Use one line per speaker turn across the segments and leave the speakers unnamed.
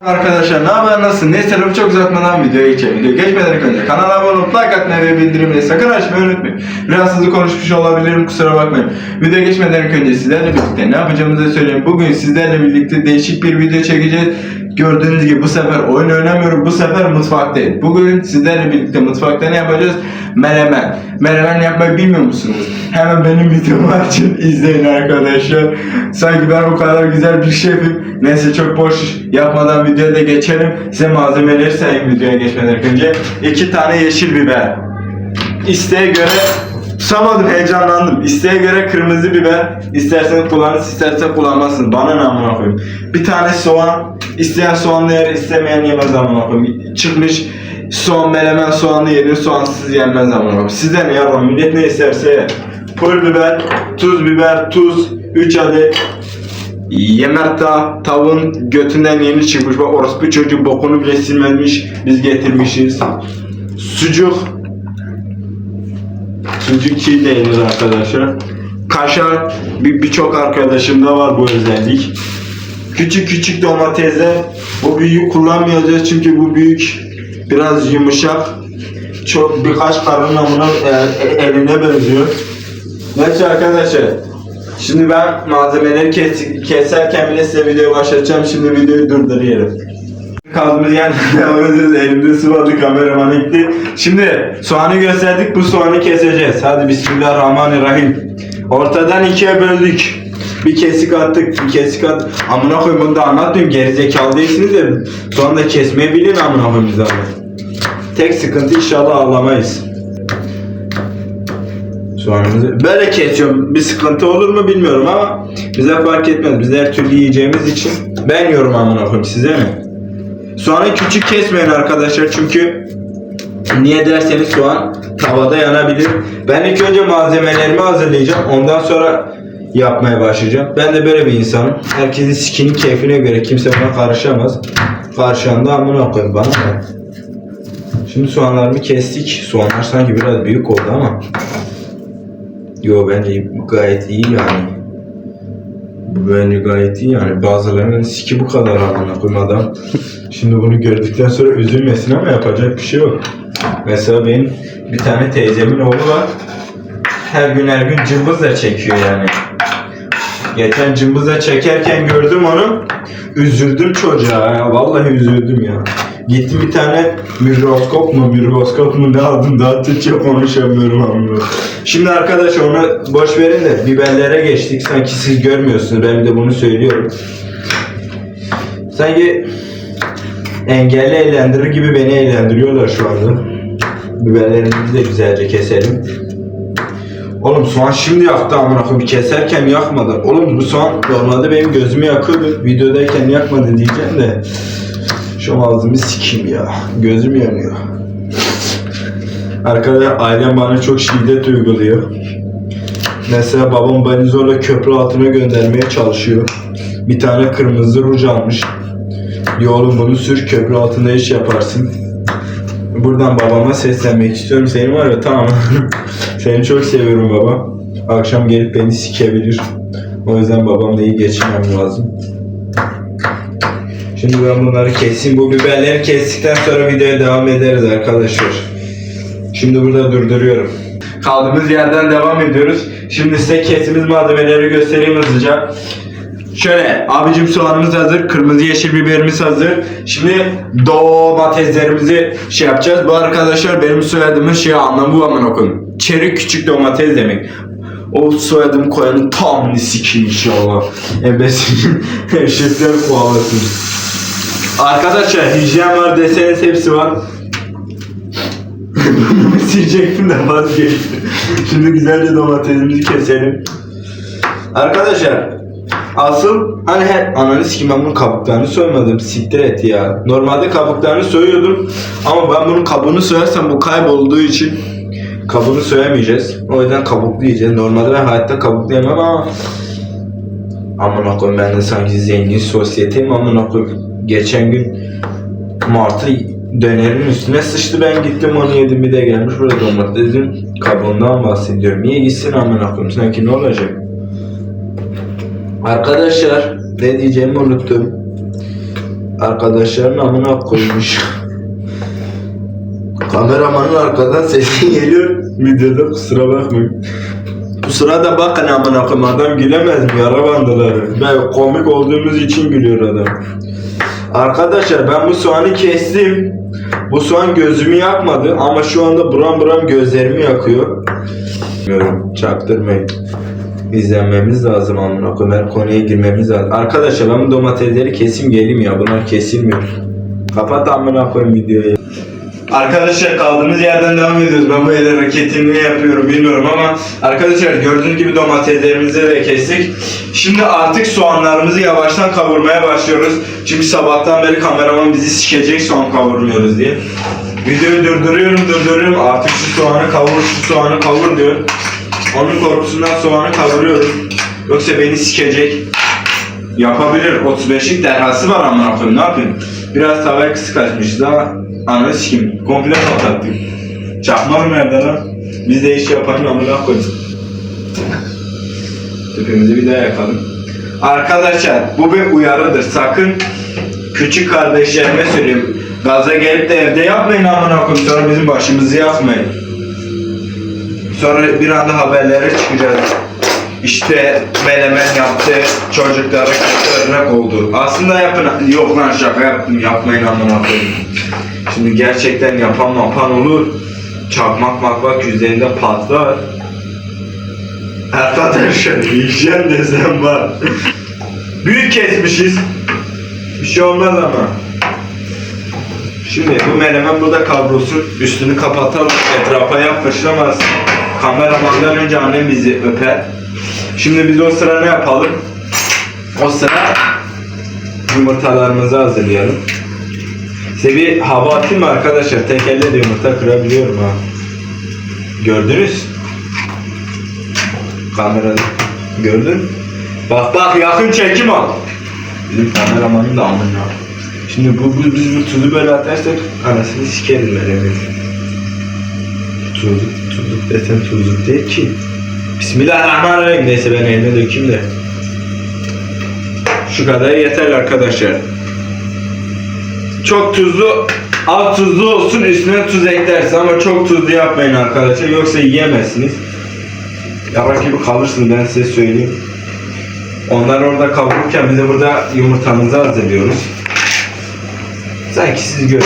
Arkadaşlar ne haber nasılsın? Neyse lafı çok uzatmadan videoya geçelim. Video geçmeden önce kanala abone olup like atmayı ve bildirimleri sakın açmayı unutmayın. Biraz hızlı konuşmuş olabilirim kusura bakmayın. Videoya geçmeden önce sizlerle birlikte ne yapacağımızı söyleyeyim. Bugün sizlerle birlikte değişik bir video çekeceğiz. Gördüğünüz gibi bu sefer oyun oynamıyorum. Bu sefer mutfaktayım. Bugün sizlerle birlikte mutfakta ne yapacağız? Menemen. Menemen yapmayı bilmiyor musunuz? Hemen benim videomu açın izleyin arkadaşlar. Sanki ben o kadar güzel bir şefim. Neyse çok boş yapmadan videoya da geçelim. Size malzemeleri sayayım videoya geçmeden önce. İki tane yeşil biber. İsteğe göre Tutamadım heyecanlandım. İsteğe göre kırmızı biber. İsterseniz kullanırsınız, isterseniz kullanmazsınız. Bana ne amına koyayım. Bir tane soğan. İsteyen soğanlı yer, istemeyen yemez amına koyayım. Çıkmış soğan melemen soğanlı yeniyor, soğansız yenmez amına koyayım. Sizden yavrum, millet ne isterse yer. Pul biber, tuz biber, tuz, 3 adet Yemerta tavuğun götünden yeni çıkmış. Bak orospu çocuğu bokunu bile silmemiş. Biz getirmişiz. Sucuk, Sucuk çiğ de yenir arkadaşlar. Kaşar bir- birçok arkadaşımda var bu özellik. Küçük küçük domatesler. Bu büyüğü kullanmayacağız çünkü bu büyük biraz yumuşak. Çok birkaç karın e, e, eline benziyor. Neyse arkadaşlar. Şimdi ben malzemeleri kes, keserken bile size videoyu başlatacağım. Şimdi videoyu durduruyorum. Kaldığımız yerden devam ediyoruz. Elimde su kameraman gitti. Şimdi soğanı gösterdik bu soğanı keseceğiz. Hadi bismillahirrahmanirrahim. Ortadan ikiye böldük. Bir kesik attık, bir kesik at. Amına koyayım bunu da anlatmıyorum. Gerizekalı değilsiniz de soğanı da kesmeyi bilin amına koyayım biz. Tek sıkıntı inşallah ağlamayız. Soğanımızı böyle kesiyorum. Bir sıkıntı olur mu bilmiyorum ama bize fark etmez. Biz her türlü yiyeceğimiz için ben yorum amına koyayım size mi? Soğanı küçük kesmeyin arkadaşlar çünkü niye derseniz soğan tavada yanabilir. Ben ilk önce malzemelerimi hazırlayacağım. Ondan sonra yapmaya başlayacağım. Ben de böyle bir insanım. Herkesin sikinin keyfine göre kimse buna karışamaz. Karışan da amına koyayım bana ne? Şimdi soğanlarımı kestik. Soğanlar sanki biraz büyük oldu ama. Yo bence gayet iyi yani. Bu bence gayet iyi yani. Bazılarının siki bu kadar amına koyayım. Şimdi bunu gördükten sonra üzülmesin ama yapacak bir şey yok. Mesela benim bir tane teyzemin oğlu var. Her gün her gün cımbızla çekiyor yani. Geçen cımbızla çekerken gördüm onu. Üzüldüm çocuğa ya. Vallahi üzüldüm ya. Gittim bir tane mikroskop mu mikroskop mu ne aldım daha Türkçe konuşamıyorum ama. Şimdi arkadaş onu boş verin de biberlere geçtik. Sanki siz görmüyorsunuz. Ben de bunu söylüyorum. Sanki engelli eğlendirir gibi beni eğlendiriyorlar şu anda. Biberlerimizi de güzelce keselim. Oğlum soğan şimdi yaktı amına koyayım. Keserken yakmadı. Oğlum bu soğan normalde benim gözümü yakıyordu. Videodayken yakmadı diyeceğim de. Şu ağzımı sikeyim ya. Gözüm yanıyor. Arkadaşlar ailem bana çok şiddet uyguluyor. Mesela babam beni zorla köprü altına göndermeye çalışıyor. Bir tane kırmızı ruj almış. Diyor oğlum bunu sür köprü altında iş yaparsın. Buradan babama seslenmek istiyorum. Seni var ya tamam. Seni çok seviyorum baba. Akşam gelip beni sikebilir. O yüzden babamla iyi geçinmem lazım. Şimdi ben bunları keseyim. Bu biberleri kestikten sonra videoya devam ederiz arkadaşlar. Şimdi burada durduruyorum. Kaldığımız yerden devam ediyoruz. Şimdi size kesimiz malzemeleri göstereyim hızlıca. Şöyle abicim soğanımız hazır, kırmızı yeşil biberimiz hazır. Şimdi domateslerimizi şey yapacağız. Bu arkadaşlar benim soyadımın şey anlamı bu amına koyayım. Çeri küçük domates demek. O soyadımı koyanın tam sikiyim inşallah. Ebesin şefler kovalasın. Arkadaşlar hijyen var deseniz hepsi var. Silecektim de vazgeçtim. Şimdi güzelce domatesimizi keselim. Arkadaşlar asıl hani her ananı sikim ben bunun kabuklarını soymadım siktir et ya. Normalde kabuklarını soyuyordum ama ben bunun kabuğunu soyarsam bu kaybolduğu için kabuğunu soyamayacağız. O yüzden kabuklu yiyeceğiz. Normalde ben hayatta kabuklu yemem ama Amına koyayım ben de sanki zengin sosyeteyim amına koyayım. Geçen gün Martı dönerin üstüne sıçtı ben gittim onu yedim bir de gelmiş burada domatesin kabuğundan bahsediyorum. Niye gitsin amına koyayım sanki ne olacak? Arkadaşlar ne diyeceğimi unuttum. arkadaşların amına koymuş. Kameramanın arkadan sesi geliyor. Videoda kusura bakmayın. Kusura da bakın amına koyayım adam gülemez mi yara bandıları. Ben komik olduğumuz için gülüyor adam. Arkadaşlar ben bu soğanı kestim. Bu soğan gözümü yakmadı ama şu anda buram buram gözlerimi yakıyor. Bilmiyorum çaktırmayın. İzlenmemiz lazım amına koyayım. Her konuya girmemiz lazım. Arkadaşlar ben bu domatesleri kesim geleyim ya. Bunlar kesilmiyor. Kapat amına koyayım videoyu. Arkadaşlar kaldığımız yerden devam ediyoruz. Ben bu el hareketini ne yapıyorum bilmiyorum ama arkadaşlar gördüğünüz gibi domateslerimizi de kestik. Şimdi artık soğanlarımızı yavaştan kavurmaya başlıyoruz. Çünkü sabahtan beri kameraman bizi sikecek soğan kavurmuyoruz diye. Videoyu durduruyorum durduruyorum artık şu soğanı kavur şu soğanı kavur diyor. Onun korkusundan soğanı kavuruyorum. Yoksa beni sikecek. Yapabilir. 35'lik derhası var amına koyayım. Ne yapayım? Biraz tavaya kısık açmışız ama ananı sikeyim. Komple patlattım. Çakmak nerede lan? Biz de iş yapalım amına koyayım. Tüpümüzü bir daha yakalım. Arkadaşlar bu bir uyarıdır. Sakın küçük kardeşlerime söyleyeyim. Gaza gelip de evde yapmayın amına koyayım. Sonra bizim başımızı yakmayın. Sonra bir anda haberlere çıkacağız. İşte menemen yaptı, çocuklara kötü örnek oldu. Aslında yapın, yok lan şaka yaptım, yapmayın amına koyayım. Şimdi gerçekten yapan mapan olur. Çakmak makmak yüzlerinde patlar. Arkadaşlar hijyen desem var. Büyük kesmişiz. Bir şey olmaz ama. Şimdi bu menemen burada kavrulsun. Üstünü kapatalım. Etrafa yapışlamaz. Kameramandan önce annem bizi öper. Şimdi biz o sıra ne yapalım? O sıra yumurtalarımızı hazırlayalım. Size bir hava atayım mı arkadaşlar? Tek elle de yumurta kırabiliyorum ha. Gördünüz? Kamerada. Gördün? Bak bak yakın çekim al. Bizim kameramanın da amına. Şimdi bu, bu biz bu tuzu böyle atarsak anasını sikerim menemen. Tuzluk, tuzluk desem tuzluk değil ki. Bismillahirrahmanirrahim. Neyse ben elime dökeyim de. Şu kadar yeter arkadaşlar. Çok tuzlu, az tuzlu olsun üstüne tuz eklersin ama çok tuzlu yapmayın arkadaşlar yoksa yiyemezsiniz. Yarak gibi kalırsınız ben size söyleyeyim. Onlar orada kavururken biz de burada yumurtamızı hazırlıyoruz. Sanki siz görün.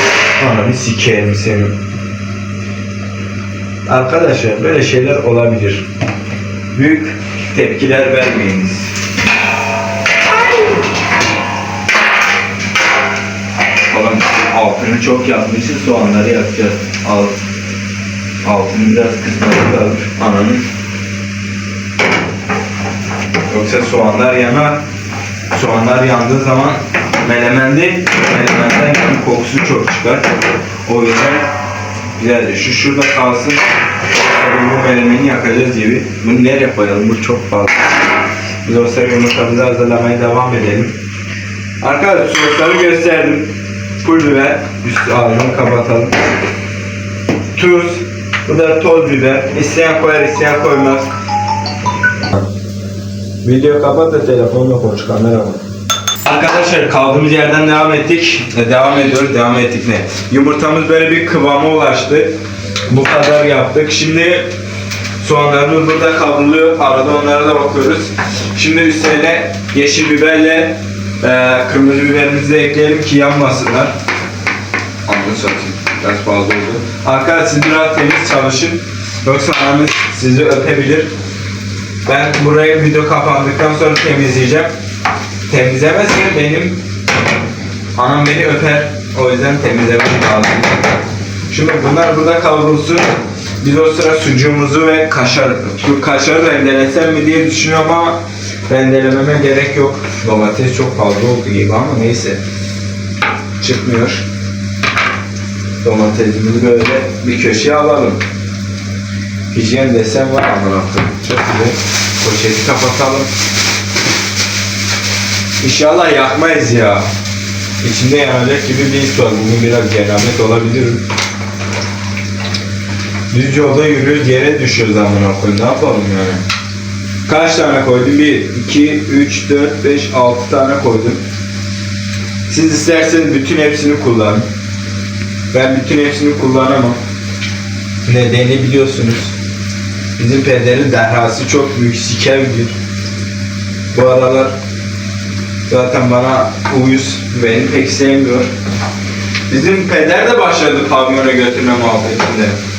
Ananı sikerim senin. Arkadaşlar böyle şeyler olabilir. Büyük tepkiler vermeyiniz. Altını çok yapmışız soğanları yapacağız. Alt, altını biraz kısmamız lazım. Ananın. Yoksa soğanlar yanar. Soğanlar yandığı zaman menemende menemenden yani kokusu çok çıkar. O yüzden güzeldir. Şu şurada kalsın. Bu menemeni yakacağız gibi. Bunu nereye koyalım? Bu çok fazla. Biz o yumurtamızı hazırlamaya devam edelim. Arkadaşlar sosları gösterdim. Pul biber. Üst ağzını kapatalım. Tuz. Bu da toz biber. İsteyen koyar, isteyen koymaz. Video kapat da telefonla konuş kamera Arkadaşlar kaldığımız yerden devam ettik. E, devam ediyoruz. Devam ettik ne? Yumurtamız böyle bir kıvama ulaştı. Bu kadar yaptık. Şimdi soğanlarımız burada kavruluyor. Arada onlara da bakıyoruz. Şimdi üstüne yeşil biberle e, kırmızı biberimizi de ekleyelim ki yanmasınlar. Anladın satayım. Biraz fazla oldu. Arkadaşlar siz biraz temiz çalışın. Yoksa anneniz sizi öpebilir. Ben burayı video kapandıktan sonra temizleyeceğim. Temizlemezse benim anam beni öper. O yüzden temizlemem lazım. Şimdi bunlar burada kavrulsun. Biz o sıra sucuğumuzu ve kaşar, şu kaşarı rendelesem mi diye düşünüyorum ama rendelememe gerek yok. Domates çok fazla oldu gibi ama neyse. Çıkmıyor. Domatesimizi böyle bir köşeye alalım. Hijyen desen var ama Çok güzel. Poşeti kapatalım. İnşallah yakmayız ya. İçinde yanacak gibi bir his var. Bugün biraz cenabet olabilirim. Düz yolda yürüyoruz yere düşüyoruz amına koyayım. Ne yapalım yani? Kaç tane koydum? 1, 2, 3, 4, 5, 6 tane koydum. Siz isterseniz bütün hepsini kullanın. Ben bütün hepsini kullanamam. Nedeni biliyorsunuz. Bizim pederin derhası çok büyük sikevdir. Bu aralar zaten bana uyuz beni pek sevmiyor. Bizim peder de başladı pavyona götürme muhabbetinde.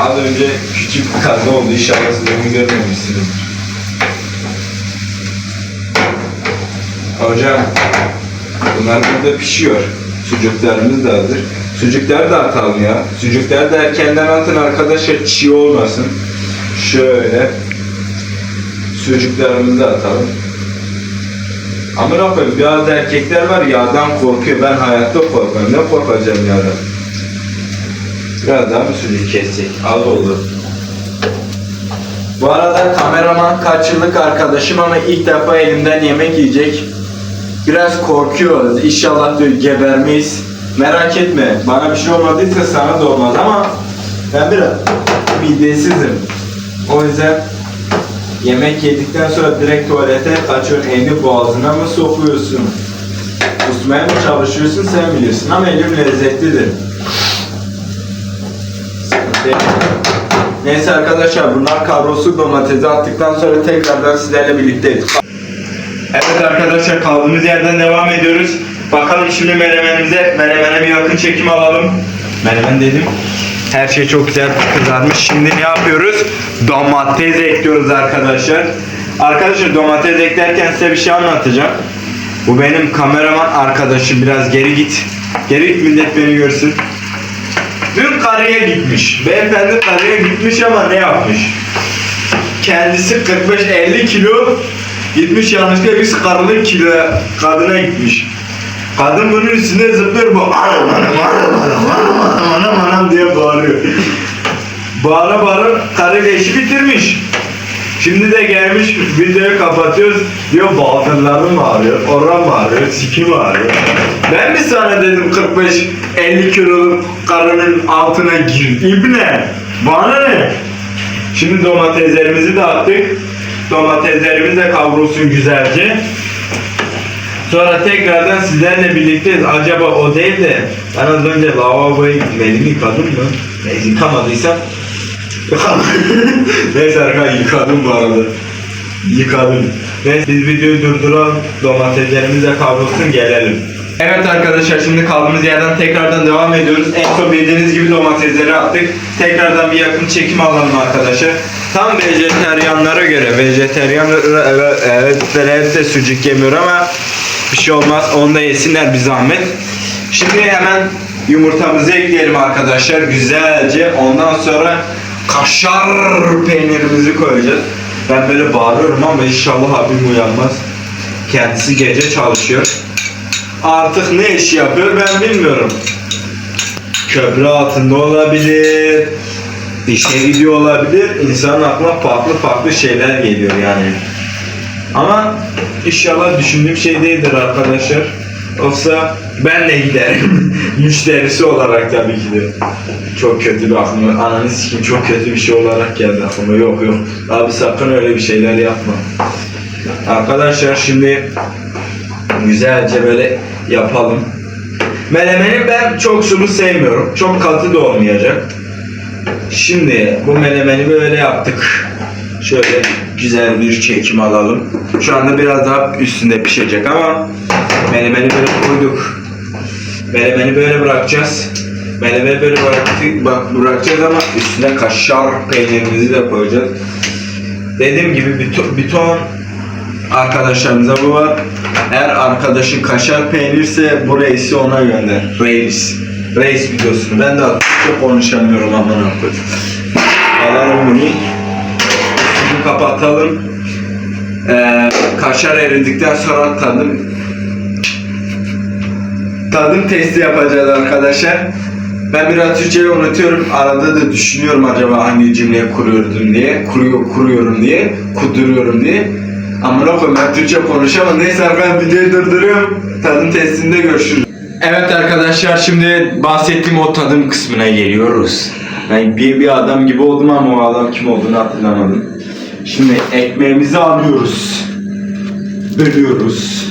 Az önce küçük bir kaza oldu. İnşallah siz onu görmemişsiniz. Hocam, bunlar burada pişiyor. Sucuklarımız da hazır. Sucukları da atalım ya. Sucukları da erkenden atın arkadaşlar çiğ olmasın. Şöyle. Sucuklarımızı da atalım. Amına koyayım bazı erkekler var yağdan korkuyor. Ben hayatta korkmam. Ne korkacağım yağdan? Biraz daha mı sucuk kesecek? Az oldu. Bu arada kameraman kaç yıllık arkadaşım ama ilk defa elimden yemek yiyecek. Biraz korkuyoruz. İnşallah diyor gebermeyiz. Merak etme. Bana bir şey olmadıysa sana da olmaz ama ben biraz midesizim. O yüzden yemek yedikten sonra direkt tuvalete kaçıyorsun. Elini boğazına mı sokuyorsun? Kusmaya mı çalışıyorsun sen bilirsin ama elim lezzetlidir. Yok. Neyse arkadaşlar bunlar kavrulsun domatesi attıktan sonra tekrardan sizlerle birlikteyiz. Evet arkadaşlar kaldığımız yerden devam ediyoruz. Bakalım şimdi menemenimize, menemene bir yakın çekim alalım. Menemen dedim. Her şey çok güzel kızarmış. Şimdi ne yapıyoruz? Domates ekliyoruz arkadaşlar. Arkadaşlar domates eklerken size bir şey anlatacağım. Bu benim kameraman arkadaşım. Biraz geri git. Geri git millet beni görsün. Dün karıya gitmiş. Beyefendi karıya gitmiş ama ne yapmış? Kendisi 45-50 kilo gitmiş yanlışlıkla bir karılı kilo kadına gitmiş. Kadın bunun üstünde zıplıyor bu anam anam anam anam anam anam anam diye bağırıyor. bağıra bağıra karıyla işi bitirmiş. Şimdi de gelmiş videoyu kapatıyoruz. Diyor bağırlarım mı ağrıyor, oram mı ağrıyor. Ben mi sana dedim 45-50 kiloluk karının altına gir İbne bana ne? Şimdi domateslerimizi de attık. Domateslerimiz de kavrulsun güzelce. Sonra tekrardan sizlerle birlikteyiz. Acaba o değil de ben az önce lavaboya gittim. Elimi yıkadım mı? Neyse yıkamadıysam Neyse arkadaşlar yıkadım bu arada. Yıkadım. Neyse biz videoyu durduralım. Domateslerimiz de kavrulsun gelelim. Evet arkadaşlar şimdi kaldığımız yerden tekrardan devam ediyoruz. En son bildiğiniz gibi domatesleri attık. Tekrardan bir yakın çekim alalım arkadaşlar. Tam vejeteryanlara göre vejeteryan evet, evet evet de sucuk yemiyor ama bir şey olmaz. Onu da yesinler bir zahmet. Şimdi hemen yumurtamızı ekleyelim arkadaşlar güzelce. Ondan sonra kaşar peynirimizi koyacağız. Ben böyle bağırıyorum ama inşallah abim uyanmaz. Kendisi gece çalışıyor. Artık ne iş yapıyor ben bilmiyorum. Köprü altında olabilir. İşe gidiyor olabilir. İnsanın aklına farklı farklı şeyler geliyor yani. Ama inşallah düşündüğüm şey değildir arkadaşlar. Yoksa ben de giderim. Müşterisi olarak tabii ki de. Çok kötü bir aklıma. Ananı sikim çok kötü bir şey olarak geldi aklıma. Yok yok. Abi sakın öyle bir şeyler yapma. Arkadaşlar şimdi güzelce böyle yapalım. Menemeni ben çok sulu sevmiyorum. Çok katı da olmayacak. Şimdi bu menemeni böyle yaptık. Şöyle güzel bir çekim alalım. Şu anda biraz daha üstünde pişecek ama menemeni böyle koyduk. Menemeni böyle bırakacağız. Menemeni böyle bıraktık, bak bırakacağız ama üstüne kaşar peynirimizi de koyacağız. Dediğim gibi bir, bir ton arkadaşlarımıza bu var. Eğer arkadaşın kaşar peynirse bu reisi ona gönder. Reis. Reis videosunu. Ben de çok konuşamıyorum aman koyayım. Alalım bunu. Üstünü kapatalım. Ee, kaşar eridikten sonra tadım tadım testi yapacağız arkadaşlar. Ben biraz Türkçeyi unutuyorum. Arada da düşünüyorum acaba hangi cümleyi kuruyordum diye. Kuruyor, kuruyorum diye. Kuduruyorum diye. Amına koyayım ben Türkçe konuşamam. Neyse arkadaşlar videoyu durduruyorum. Tadım testinde görüşürüz. Evet arkadaşlar şimdi bahsettiğim o tadım kısmına geliyoruz. Ben bir, bir adam gibi oldum ama o adam kim olduğunu hatırlamadım. Şimdi ekmeğimizi alıyoruz. Bölüyoruz.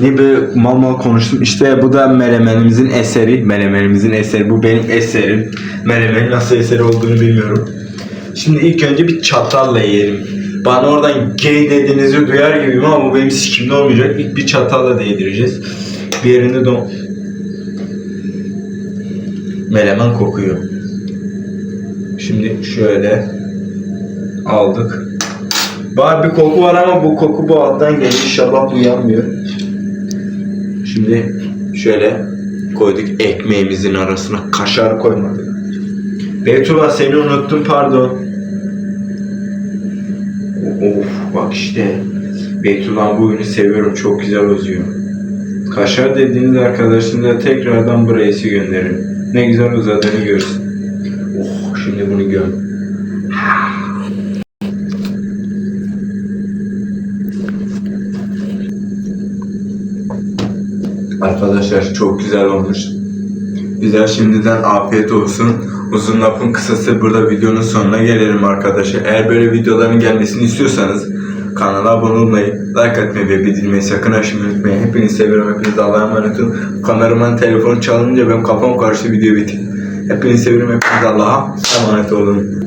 Niye böyle mal konuştum? İşte bu da menemenimizin eseri. Menemenimizin eseri. Bu benim eserim. Menemenin nasıl eseri olduğunu bilmiyorum. Şimdi ilk önce bir çatalla yiyelim. Bana oradan gay dediğinizi duyar gibiyim ama bu benim sikimde olmayacak. İlk bir çatalla değdireceğiz. Bir yerinde don... Menemen kokuyor. Şimdi şöyle aldık. Var bir koku var ama bu koku bu alttan geliyor. İnşallah bu yanmıyor. Şimdi şöyle koyduk ekmeğimizin arasına kaşar koymadık. Beytullah seni unuttum pardon. Of bak işte. Beytullah bu oyunu seviyorum çok güzel uzuyor. Kaşar dediğiniz arkadaşınıza tekrardan reisi gönderin. Ne güzel uzadığını görsün. Oh şimdi bunu göm. Arkadaşlar çok güzel olmuş. Güzel şimdiden afiyet olsun. Uzun lafın kısası burada videonun sonuna gelelim arkadaşlar. Eğer böyle videoların gelmesini istiyorsanız kanala abone olmayı, like atmayı ve bildirmeyi sakın aşmayı unutmayın. Hepinizi seviyorum. Hepinize Allah'a emanet olun. Kameraman telefonu çalınca ben kafam karşı video bitti. Hepinizi seviyorum. Hepinize Allah'a emanet olun.